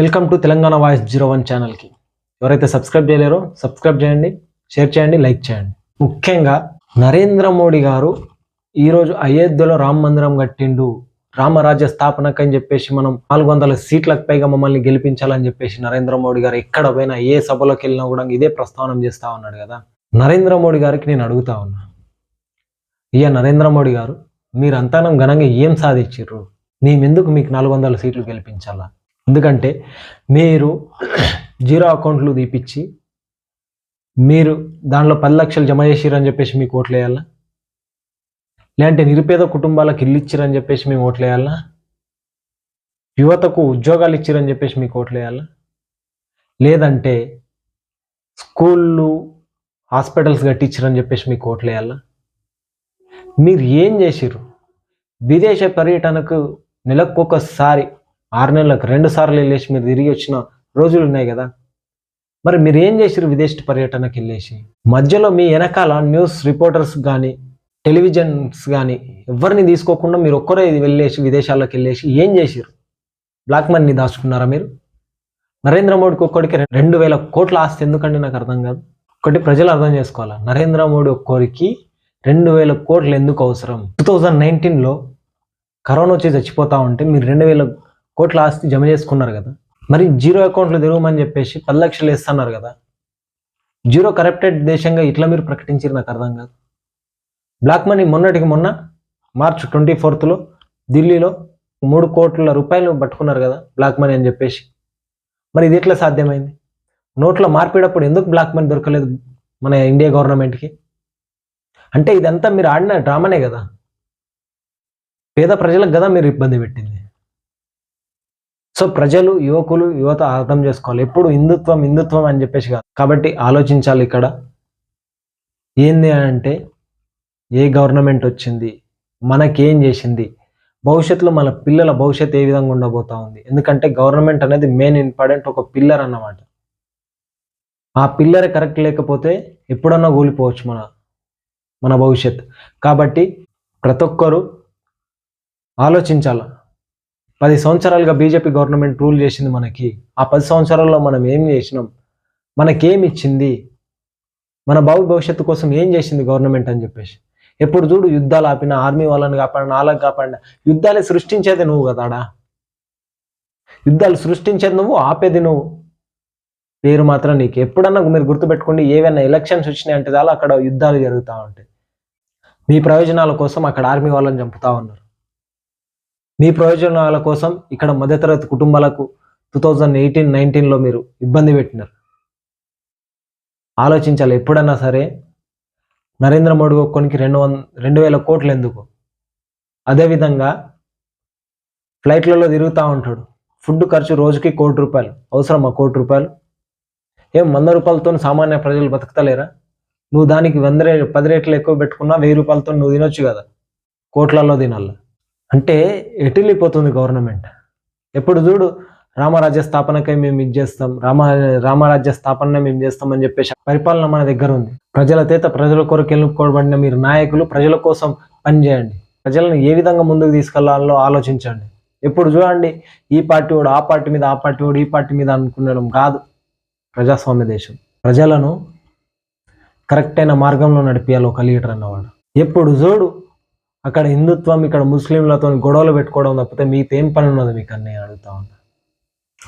Welcome to Telangana voice zero one ఛానల్కి. ఎవరైతే subscribe చేయలేరో సబ్స్క్రైబ్ చేయండి షేర్ చేయండి లైక్ చేయండి. ముఖ్యంగా నరేంద్ర మోడీ గారు ఈరోజు అయోధ్యలో రామ మందిరం కట్టిండు. రామరాజ్య స్థాపనకు అని చెప్పేసి మనం నాలుగు వందల సీట్లకు పైగా మమ్మల్ని గెలిపించాలని చెప్పేసి నరేంద్ర మోడీ గారు ఎక్కడ పోయినా ఏ సభలోకి వెళ్ళినా కూడా ఇదే ప్రస్తావన చేస్తా ఉన్నాడు కదా. నరేంద్ర మోడీ గారికి నేను అడుగుతా ఉన్నా ఇయ నరేంద్ర మోడీ గారు మీరంతానం ఘనంగా ఏం సాధించారు మేమెందుకు మీకు నాలుగు వందల సీట్లు గెలిపించాలా? ఎందుకంటే మీరు జీరో అకౌంట్లు తీపిచ్చి మీరు దానిలో పది లక్షలు జమ చేసిరని చెప్పేసి మీకు ఓట్లు వేయాలా? లేదంటే నిరుపేద కుటుంబాలకు ఇల్లు ఇచ్చిరని చెప్పేసి మేము ఓట్లు వేయాలా? యువతకు ఉద్యోగాలు ఇచ్చిరని చెప్పేసి మీకు ఓట్లు వేయాలా? లేదంటే స్కూళ్ళు హాస్పిటల్స్ కట్టించారని చెప్పేసి మీకు ఓట్లు వేయాలా? మీరు ఏం చేసిర్రు? విదేశ పర్యటనకు నెలకొకసారి ఆరు నెలలకు రెండు సార్లు వెళ్ళేసి మీరు తిరిగి వచ్చిన రోజులు ఉన్నాయి కదా. మరి మీరు ఏం చేసిరు విదేశ పర్యటనకి వెళ్ళేసి? మధ్యలో మీ వెనకాల న్యూస్ రిపోర్టర్స్ కానీ టెలివిజన్స్ కానీ ఎవరిని తీసుకోకుండా మీరు ఒక్కరే వెళ్ళేసి విదేశాల్లోకి వెళ్ళేసి ఏం చేసిరు బ్లాక్ మనీని దాచుకున్నారా మీరు? నరేంద్ర మోడీకి ఒక్కడికి రెండు వేల కోట్ల ఆస్తి ఎందుకండి నాకు అర్థం కాదు. ఒకటి ప్రజలు అర్థం చేసుకోవాలా? నరేంద్ర మోడీ ఒక్కరికి రెండు వేల కోట్లు ఎందుకు అవసరం? టూ థౌజండ్ నైన్టీన్లో కరోనా వచ్చి చచ్చిపోతా ఉంటే మీరు రెండు వేల కోట్ల ఆస్తి జమ చేసుకున్నారు కదా. మరి జీరో అకౌంట్లు తిరగమని చెప్పేసి పది లక్షలు వేస్తున్నారు కదా. జీరో కరప్టెడ్ దేశంగా ఇట్లా మీరు ప్రకటించారు నాకు అర్థం కాదు. బ్లాక్ మనీ మొన్నటికి మొన్న మార్చ్ ట్వంటీ ఫోర్త్లో ఢిల్లీలో మూడు కోట్ల రూపాయలు పట్టుకున్నారు కదా బ్లాక్ మనీ అని చెప్పేసి. మరి ఇది ఎట్లా సాధ్యమైంది? నోట్ల మార్పిడప్పుడు ఎందుకు బ్లాక్ మనీ దొరకలేదు మన ఇండియా గవర్నమెంట్కి? అంటే ఇదంతా మీరు ఆడిన డ్రామానే కదా. పేద ప్రజలకు కదా మీరు ఇబ్బంది పెట్టింది. సో ప్రజలు యువకులు యువత అర్థం చేసుకోవాలి. ఎప్పుడు హిందుత్వం హిందుత్వం అని చెప్పేసి కాదు. కాబట్టి ఆలోచించాలి ఇక్కడ. ఏంది అంటే ఏ గవర్నమెంట్ వచ్చింది మనకేం చేసింది భవిష్యత్తులో మన పిల్లల భవిష్యత్తు ఏ విధంగా ఉండబోతా ఉంది. ఎందుకంటే గవర్నమెంట్ అనేది మెయిన్ ఇంపార్టెంట్ ఒక పిల్లర్ అన్నమాట. ఆ పిల్లర్ కరెక్ట్ లేకపోతే ఎప్పుడన్నా కూలిపోవచ్చు మన మన భవిష్యత్ కాబట్టి ప్రతి ఒక్కరూ ఆలోచించాలి? పది సంవత్సరాలుగా బీజేపీ గవర్నమెంట్ రూల్ చేసింది మనకి. ఆ పది సంవత్సరాల్లో మనం ఏం చేసినాం? మనకేం ఇచ్చింది మన బాబు భవిష్యత్తు కోసం ఏం చేసింది గవర్నమెంట్ అని చెప్పేసి. ఎప్పుడు చూడు యుద్ధాలు ఆపిన ఆర్మీ వాళ్ళని కాపాడిన వాళ్ళకి కాపాడిన. యుద్ధాలు సృష్టించేది నువ్వు కదాడా? యుద్ధాలు సృష్టించేది నువ్వు ఆపేది నువ్వు. పేరు మాత్రం నీకు ఎప్పుడన్నా మీరు గుర్తుపెట్టుకోండి ఏవైనా ఎలక్షన్స్ వచ్చినాయి అంటే చాలా అక్కడ యుద్ధాలు జరుగుతూ ఉంటాయి. మీ ప్రయోజనాల కోసం అక్కడ ఆర్మీ వాళ్ళని చంపుతా ఉన్నారు. మీ ప్రయోజనాల కోసం ఇక్కడ మధ్యతరగతి కుటుంబాలకు టూ థౌజండ్ ఎయిటీన్ నైన్టీన్లో మీరు ఇబ్బంది పెట్టినారు. ఆలోచించాలి ఎప్పుడన్నా సరే నరేంద్ర మోడీ ఒక్కొనికి రెండు వంద రెండు వేల కోట్లు ఎందుకు? అదేవిధంగా ఫ్లైట్లలో తిరుగుతూ ఉంటాడు. ఫుడ్ ఖర్చు రోజుకి కోటి రూపాయలు అవసరమా కోటి రూపాయలు? ఏం వంద రూపాయలతో సామాన్య ప్రజలు బతకతలేరా? నువ్వు దానికి వంద రే పది రేట్లు ఎక్కువ పెట్టుకున్నా వెయ్యి రూపాయలతో నువ్వు తినొచ్చు కదా? కోట్లలో తినాలా? అంటే ఎటిల్లిపోతుంది గవర్నమెంట్? ఎప్పుడు చూడు రామరాజ్య స్థాపనకై మేము ఇది చేస్తాం రామ రామరాజ్య స్థాపన మేము చేస్తాం అని చెప్పేసి పరిపాలన మన దగ్గర ఉంది. ప్రజల చేత ప్రజల కొరకు ఎన్నుకోబడిన మీరు నాయకులు ప్రజల కోసం పనిచేయండి ప్రజలను ఏ విధంగా ముందుకు తీసుకెళ్ళాలో ఆలోచించండి. ఎప్పుడు చూడండి ఈ పార్టీ వాడు ఆ పార్టీ మీద ఆ పార్టీ వాడు ఈ పార్టీ మీద అనుకునడం కాదు ప్రజాస్వామ్య దేశం. ప్రజలను కరెక్ట్ అయిన మార్గంలో నడిపించాలి ఒక లీడర్ అన్నవాడు. ఎప్పుడు చూడు అక్కడ హిందుత్వం ఇక్కడ ముస్లింలతో గొడవలు పెట్టుకోవడం తప్పితే మీకు ఏం పని ఉన్నది మీకు అన్నీ అడుగుతా ఉన్నా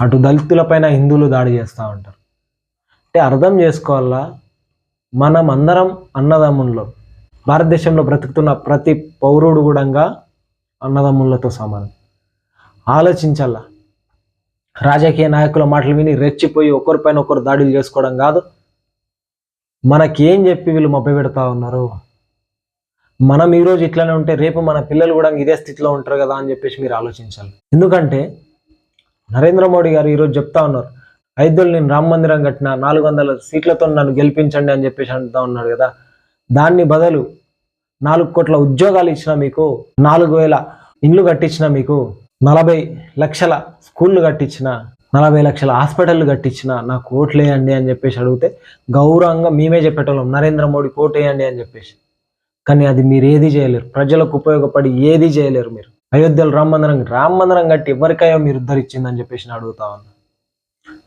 అటు దళితులపైన హిందువులు దాడి చేస్తూ ఉంటారు. అంటే అర్థం చేసుకోవాలా? మనం అందరం అన్నదమ్ముల్లో భారతదేశంలో బ్రతుకుతున్న ప్రతి పౌరుడు కూడా అన్నదమ్ములతో సమానం. ఆలోచించాలా? రాజకీయ నాయకుల మాటలు విని రెచ్చిపోయి ఒకరిపైన ఒకరు దాడులు చేసుకోవడం కాదు. మనకేం చెప్పి వీళ్ళు మభ్య పెడతా ఉన్నారు? మనం ఈరోజు ఇట్లానే ఉంటే రేపు మన పిల్లలు కూడా ఇదే స్థితిలో ఉంటారు కదా అని చెప్పేసి మీరు ఆలోచించాలి. ఎందుకంటే నరేంద్ర మోడీ గారు ఈరోజు చెప్తా ఉన్నారు ఐదులు నేను రామ మందిరం కట్టిన నాలుగు వందల సీట్లతో నన్ను గెలిపించండి అని చెప్పేసి అంటా ఉన్నాడు కదా. దాన్ని బదులు నాలుగు కోట్ల ఉద్యోగాలు ఇచ్చిన మీకు నాలుగు వేల ఇండ్లు కట్టించిన మీకు నలభై లక్షల స్కూళ్ళు కట్టించిన నలభై లక్షల హాస్పిటల్ కట్టించిన నాకు ఓట్లేయండి అని చెప్పేసి అడిగితే గౌరవంగా మేమే చెప్పేటోళ్ళం నరేంద్ర మోడీ ఓటేయండి అని చెప్పేసి. కానీ అది మీరు ఏది చేయలేరు. ప్రజలకు ఉపయోగపడి ఏది చేయలేరు మీరు. అయోధ్యలో రామ మందిరం రామ మందిరం కట్టి ఎవరికయో మీరు ధరించిందని చెప్పేసి నేను అడుగుతా ఉన్నా.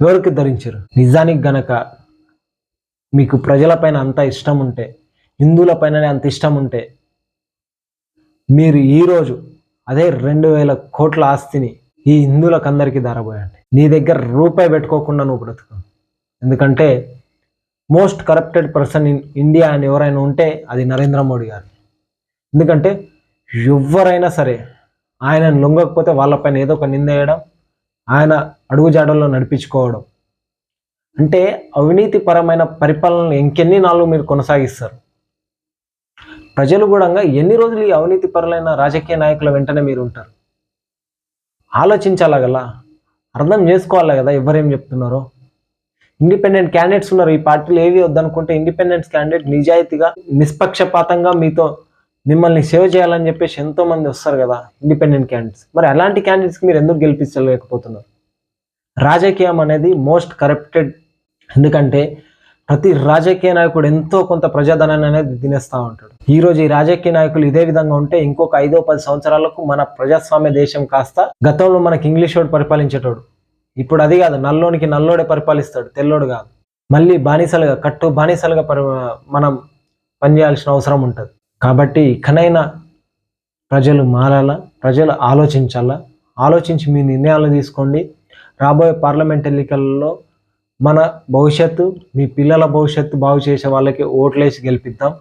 ఎవరికి ధరించారు? నిజానికి గనక మీకు ప్రజలపైన అంత ఇష్టం ఉంటే హిందువులపైననే అంత ఇష్టం ఉంటే మీరు ఈరోజు అదే రెండు వేల కోట్ల ఆస్తిని ఈ హిందువులకు అందరికీ ధారపోయండి. నీ దగ్గర రూపాయి పెట్టుకోకుండా నువ్వు బ్రతుకు. ఎందుకంటే most corrupted person in India అని ఎవరైనా ఉంటే అది నరేంద్ర మోడీ గారు. ఎందుకంటే ఎవరైనా సరే ఆయన లొంగకపోతే వాళ్ళపైన ఏదో ఒక నింద వేయడం ఆయన అడుగుజాడల్లో నడిపించుకోవడం. అంటే అవినీతిపరమైన పరిపాలనలు ఇంకెన్ని నాళ్ళు మీరు కొనసాగిస్తారు? ప్రజలు కూడా ఎన్ని రోజులు ఈ అవినీతిపరులైన రాజకీయ నాయకుల వెంటనే మీరు ఉంటారు? ఆలోచించాలా గల అర్థం చేసుకోవాలి కదా ఎవరేం చెప్తున్నారో? ఇండిపెండెంట్ క్యాండిడేట్స్ ఉన్నారు. ఈ పార్టీలు ఏవి వద్దనుకుంటే ఇండిపెండెంట్ క్యాండిడేట్ నిజాయితీగా నిష్పక్షపాతంగా మీతో మిమ్మల్ని సేవ్ చేయాలని చెప్పేసి ఎంతో మంది వస్తారు కదా ఇండిపెండెంట్ క్యాండిడేట్స్ మరి అలాంటి క్యాండిడేట్స్కి మీరు ఎందుకు గెలిపించలేకపోతున్నారు? రాజకీయం అనేది మోస్ట్ కరప్టెడ్ ఎందుకంటే ప్రతి రాజకీయ నాయకుడు ఎంతో కొంత ప్రజాధనాన్ని అనేది తినేస్తూ ఉంటాడు. ఈ రోజు ఈ రాజకీయ నాయకులు ఇదే విధంగా ఉంటే ఇంకొక ఐదో పది సంవత్సరాలకు మన ప్రజాస్వామ్య దేశం కాస్త గతంలో మనకి ఇంగ్లీష్ వాడు పరిపాలించేటోడు ఇప్పుడు అది కాదు నల్లోనికి నల్లోడే పరిపాలిస్తాడు తెల్లోడు కాదు. మళ్ళీ బానిసలుగా కట్టు బానిసలుగా పరి మనం పనిచేయాల్సిన అవసరం ఉంటుంది. కాబట్టి ఇకనైనా ప్రజలు మారాలా ప్రజలు ఆలోచించాలా? ఆలోచించి మీ నిర్ణయాలు తీసుకోండి. రాబోయే పార్లమెంట్ ఎన్నికల్లో మన భవిష్యత్తు మీ పిల్లల భవిష్యత్తు బాగు చేసే వాళ్ళకి ఓట్లేసి గెలిపిద్దాం.